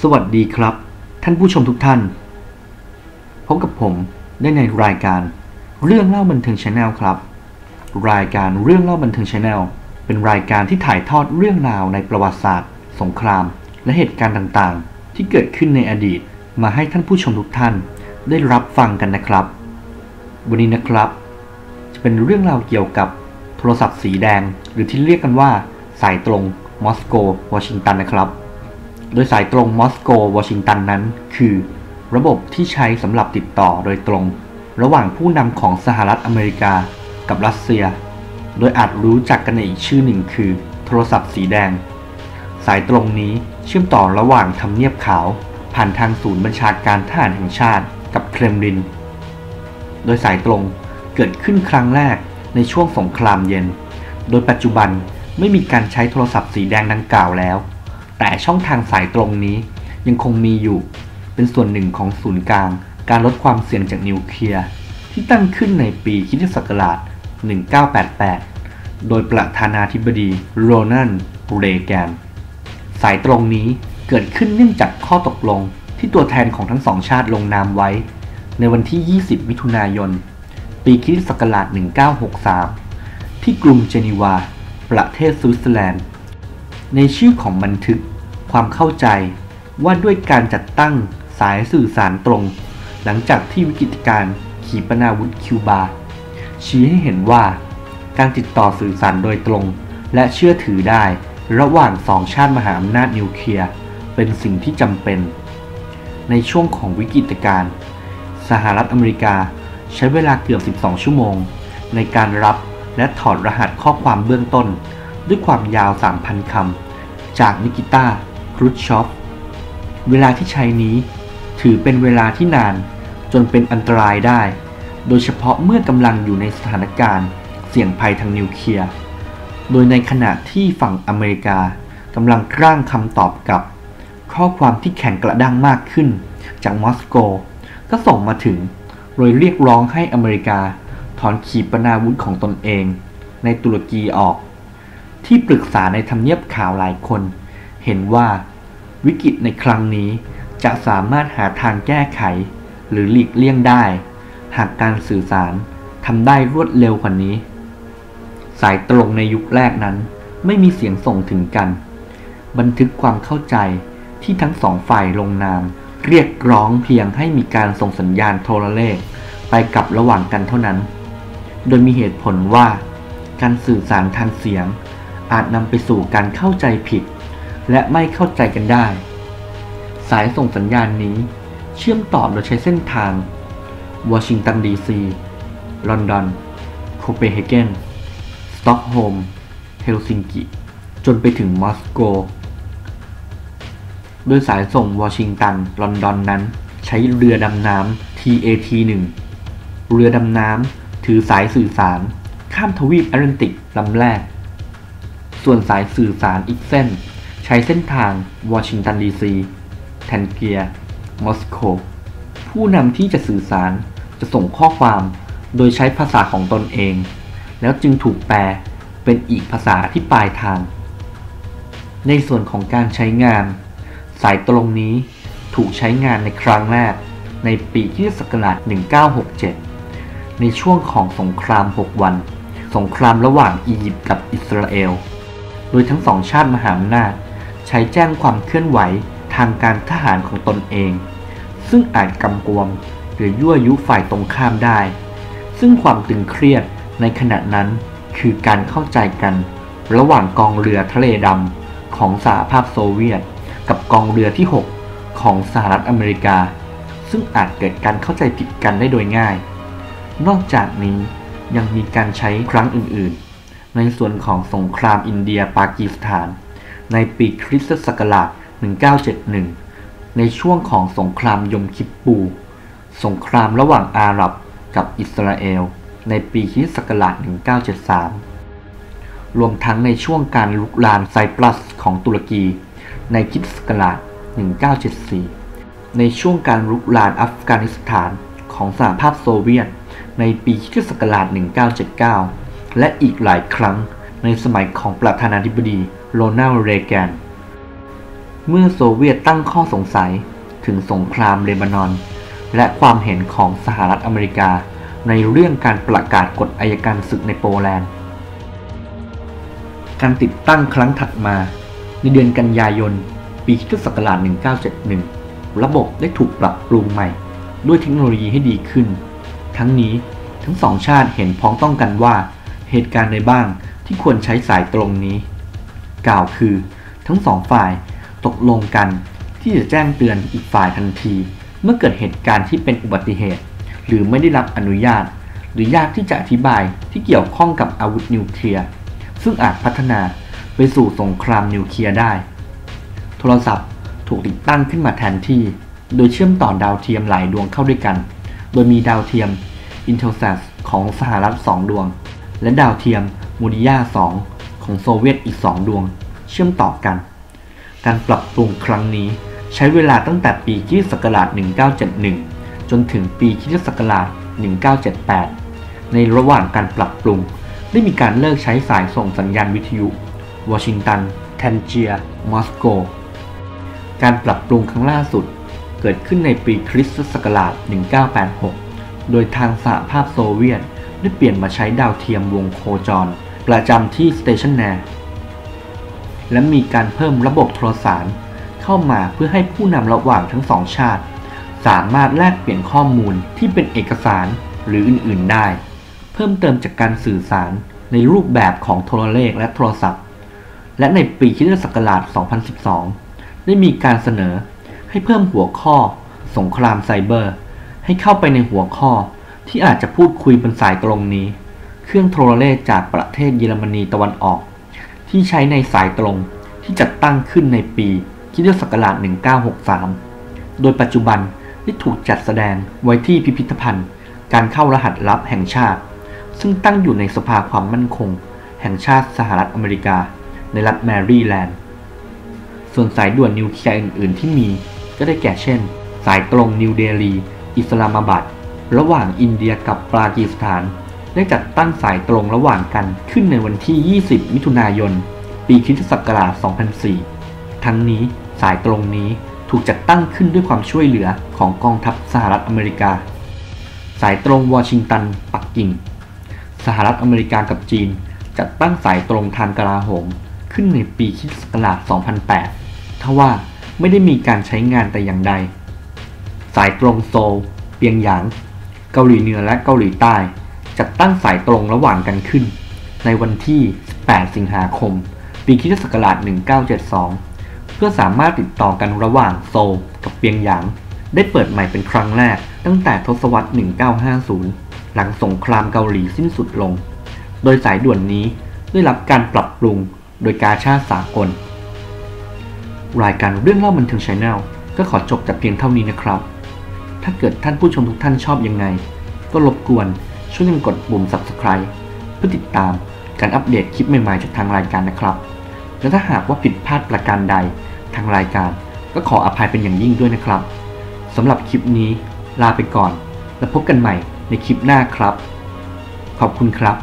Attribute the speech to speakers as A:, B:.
A: สวัสดีครับ ท่านผู้ชมทุกท่าน พบกับผมได้ในรายการเรื่องเล่าบันเทิงชาแนลครับ รายการเรื่องเล่าบันเทิงชาแนลเป็นรายการที่ถ่ายทอดเรื่องราวในประวัติศาสตร์ สงคราม และเหตุการณ์ต่างๆ ที่เกิดขึ้นในอดีตมาให้ท่านผู้ชมทุกท่านได้รับฟังกันนะครับ วันนี้นะครับ จะเป็นเรื่องราวเกี่ยวกับโทรศัพท์สีแดง หรือที่เรียกกันว่า สายตรงมอสโกวอชิงตันนะครับ โดยสายตรงมอสโกวอชิงตันนั้น คือ ระบบที่ใช้สำหรับติดต่อโดยตรง ระหว่างผู้นำของสหรัฐอเมริกากับรัสเซีย โดยอาจรู้จักกันในอีกชื่อหนึ่งคือ โทรศัพท์สีแดง สายตรงนี้เชื่อมต่อระหว่างทำเนียบขาว ผ่านทางศูนย์บัญชาการทหารแห่งชาติกับเครมลิน โดยสายตรงเกิดขึ้นครั้งแรกในช่วงสงครามเย็น โดยปัจจุบันไม่มีการใช้โทรศัพท์สีแดงดังกล่าวแล้ว แต่ช่องทางสายตรงนี้ยังคงมีอยู่ เป็นส่วนหนึ่งของศูนย์กลาง การลดความเสี่ยงจากนิวเคลียร์ที่ตั้งขึ้นในปีคิศักราช 1988 โดยประธานาธิบดีโรนัลด์เรแกน สายตรงนี้เกิดขึ้นเนื่องจากข้อตกลงที่ตัวแทนของทั้งสองชาติลงนามไว้ ในวันที่ 20 มิถุนายน ปีคิศักราช 1963 ที่กรุงเจนีวา ประเทศสวิตเซอร์แลนด์ ในชื่อของบันทึก ความเข้าใจว่าด้วยการจัดตั้งสายสื่อสารตรง หลังจากที่วิกฤตการณ์ขีปนาวุธคิวบา ชี้ให้เห็นว่า การติดต่อสื่อสารโดยตรง และเชื่อถือได้ระหว่างสองชาติมหาอำนาจนิวเคลียร์เป็นสิ่งที่จำเป็น ในช่วงของวิกฤตการณ์สหรัฐอเมริกาใช้เวลาเกือบ 12 ชั่วโมง ในการรับและถอดรหัสข้อความเบื้องต้น ด้วยความยาว 3,000 คำ จากนิกิต้า ครุชชอฟเวลาที่ใช้นี้ถือเป็นเวลาที่นานจนเป็นอันตรายได้ โดยเฉพาะเมื่อกำลังอยู่ในสถานการณ์เสี่ยงภัยทางนิวเคลียร์ โดยในขณะที่ฝั่งอเมริกากำลังร่างคำตอบกับ ข้อความที่แข็งกระด้างมากขึ้น จากมอสโก ก็ส่งมาถึงโดยเรียกร้องให้อเมริกาถอนขีปนาวุธของตนเอง ในตุรกีออก ที่ปรึกษาในทำเนียบข่าวหลายคน เห็นว่า วิกฤตในครั้งนี้จะสามารถหาทางแก้ไข หรือหลีกเลี่ยงได้ หากการสื่อสารทำได้รวดเร็วกว่านี้ สายตรงในยุคแรกนั้น ไม่มีเสียงส่งถึงกัน บันทึกความเข้าใจที่ทั้งสองฝ่ายลงนาม เรียกร้องเพียงให้มีการส่งสัญญาณโทรเลข ไปกับระหว่างกันเท่านั้น โดยมีเหตุผลว่า การสื่อสารทางเสียง อาจนำไปสู่การเข้าใจผิด และไม่เข้าใจกันได้ สายส่งสัญญาณนี้เชื่อมต่อโดยใช้เส้นทางวอชิงตันดีซี ลอนดอน โคเปนเฮเกน สต็อกโฮล์ม เฮลซิงกิ จนไปถึงมอสโก โดยสายส่งวอชิงตัน ลอนดอนนั้น ใช้เรือดำน้ำ TAT-1 เรือดำน้ำ ถือสายสื่อสาร ข้ามทวีปแอตแลนติกลำแรก ส่วนสายสื่อสารอีกเส้น ใช้เส้นทางวอชิงตันดีซีแทนเกียมอสโกผู้นำที่จะสื่อสารจะส่งข้อความโดยใช้ภาษาของตนเอง แล้วจึงถูกแปลเป็นอีกภาษาที่ปลายทาง ในส่วนของการใช้งาน สายตรงนี้ถูกใช้งานในครั้งแรกในปีคริสตศักราช 1967 ในช่วงของสงคราม 6 วัน สงครามระหว่างอียิปต์กับอิสราเอล โดยทั้งสองชาติมหาอำนาจ ใช้แจ้งความเคลื่อนไหวทางการทหารของตนเอง ซึ่งอาจกำกวมหรือยั่วยุฝ่ายตรงข้ามได้ ซึ่งความตึงเครียดในขณะนั้นคือการเข้าใจกันระหว่างกองเรือทะเลดำของสหภาพโซเวียต กับกองเรือที่ 6 ของสหรัฐอเมริกา ซึ่งอาจเกิดการเข้าใจผิดกันได้โดยง่าย นอกจากนี้ยังมีการใช้ครั้งอื่นๆ ในส่วนของสงครามอินเดียปากีสถาน ในปีคริสตศักราช 1971 ในช่วงของสงครามยมคิปปู สงครามระหว่างอาหรับกับอิสราเอล ในปีคริสตศักราช 1973 รวมทั้งในช่วงการลุกลามไซปรัสของตุรกี ในคริสตศักราช 1974 ในช่วงการลุกลามอัฟกานิสถานของสหภาพโซเวียต ในปีคริสตศักราช 1979 และอีกหลายครั้งในสมัยของประธานาธิบดี โรนัลด์เรแกน เมื่อโซเวียตตั้งข้อสงสัยถึงสงครามเลบานอน และความเห็นของสหรัฐอเมริกาในเรื่องการประกาศกฎอายการศึกในโปแลนด์ การติดตั้งครั้งถัดมา ในเดือนกันยายน ปีคศ1971 ระบบได้ถูกปรับปรุงใหม่ ด้วยเทคโนโลยีให้ดีขึ้น ทั้งนี้ทั้งสองชาติเห็นพ้องต้องกันว่า เหตุการณ์ใดบ้างที่ควรใช้สายตรงนี้ กล่าวคือ ทั้งสองฝ่ายตกลงกันที่จะแจ้งเตือนอีกฝ่ายทันที เมื่อเกิดเหตุการณ์ที่เป็นอุบัติเหตุ หรือไม่ได้รับอนุญาต หรือยากที่จะอธิบายที่เกี่ยวข้องกับอาวุธนิวเคลียร์ซึ่งอาจพัฒนาไปสู่สงครามนิวเคลียร์ได้ โทรศัพท์ถูกติดตั้งขึ้นมาแทนที่ โดยเชื่อมต่อดาวเทียมหลายดวงเข้าด้วยกัน โดยมีดาวเทียม Intelsat ของสหรัฐ 2 ดวง และดาวเทียมมูดิยา 2 ของโซเวียตอีก 2 ดวง เชื่อมต่อกัน การปรับปรุงครั้งนี้ใช้เวลาตั้งแต่ปีคศ1971 จนถึงปีคศ1978 ในระหว่างการปรับปรุง ได้มีการเลิกใช้สายส่งสัญญาณวิทยุวอชิงตันแทนเจียมอสโก การปรับปรุงครั้งล่าสุด เกิดขึ้นในปีคริสตศักราช 1986 โดยทางสหภาพโซเวียตได้เปลี่ยนมาใช้ดาวเทียมวงโคจร ประจำที่สเตชันแนร์และมีการเพิ่มระบบโทรสารเข้ามาเพื่อให้ผู้นำระหว่างทั้งสองชาติ สามารถแลกเปลี่ยนข้อมูลที่เป็นเอกสารหรืออื่น ๆ ได้ เพิ่มเติมจากการสื่อสารในรูปแบบของโทรเลขและโทรศัพท์ และในปีคิศักราช 2012 ได้มีการเสนอให้เพิ่มหัวข้อ สงครามไซเบอร์ ให้เข้าไปในหัวข้อที่อาจจะพูดคุยบนสายตรงนี้ เครื่องโทรเลขจากประเทศเยอรมนีตะวันออก ที่ใช้ในสายตรงที่จัดตั้งขึ้นในปีคริสตศักราช 1963 โดยปัจจุบันได้ถูกจัดแสดงไว้ที่พิพิธภัณฑ์ การเข้ารหัสลับแห่งชาติ ซึ่งตั้งอยู่ในสภาความมั่นคง แห่งชาติสหรัฐอเมริกา ในรัฐแมรีแลนด์ ส่วนสายด่วนนิวเคลียร์อื่น ๆ ที่มี ก็ได้แก่เช่น สายตรงนิวเดลี อิสลามาบัด ระหว่างอินเดียกับปากีสถาน ได้จัดตั้งสายตรงระหว่างกันขึ้นในวันที่ 20 มิถุนายน ปีคริสตศักราช 2004 ทั้งนี้สายตรงนี้ถูกจัดตั้งขึ้นด้วยความช่วยเหลือของกองทัพสหรัฐอเมริกา สายตรงวอชิงตัน ปักกิ่ง สหรัฐอเมริกากับจีน จัดตั้งสายตรงทางกลาโหมขึ้นในปีคริสตศักราช 2008 ทว่าไม่ได้มีการใช้งานแต่อย่างใด สายตรงโซล เปียงหยาง เกาหลีเหนือและเกาหลีใต้ จัดตั้งสายตรงระหว่างกันขึ้น ในวันที่ 8 สิงหาคม ปีคิศักราช 1972 เพื่อสามารถติดต่อกันระหว่างโซลกับเปียงหยาง ได้เปิดใหม่เป็นครั้งแรกตั้งแต่ทศวรรษ 1950 หลังสงครามเกาหลีสิ้นสุดลง โดยสายด่วนนี้ได้รับการปรับปรุงโดยการชาติสากล รายการเรื่องเล่าบันเทิงชาแนลก็ขอจบแต่เพียงเท่านี้นะครับ ถ้าเกิดท่านผู้ชมทุกท่านชอบยังไง ก็รบกวน ช่วยกันกดปุ่ม subscribe เพื่อติดตามการอัปเดตคลิปใหม่ๆจากทางรายการนะครับ และถ้าหากว่าผิดพลาดประการใดทางรายการ ก็ขออภัยเป็นอย่างยิ่งด้วยนะครับสำหรับคลิปนี้ลาไปก่อน แล้วพบกันใหม่ในคลิปหน้าครับ ขอบคุณครับ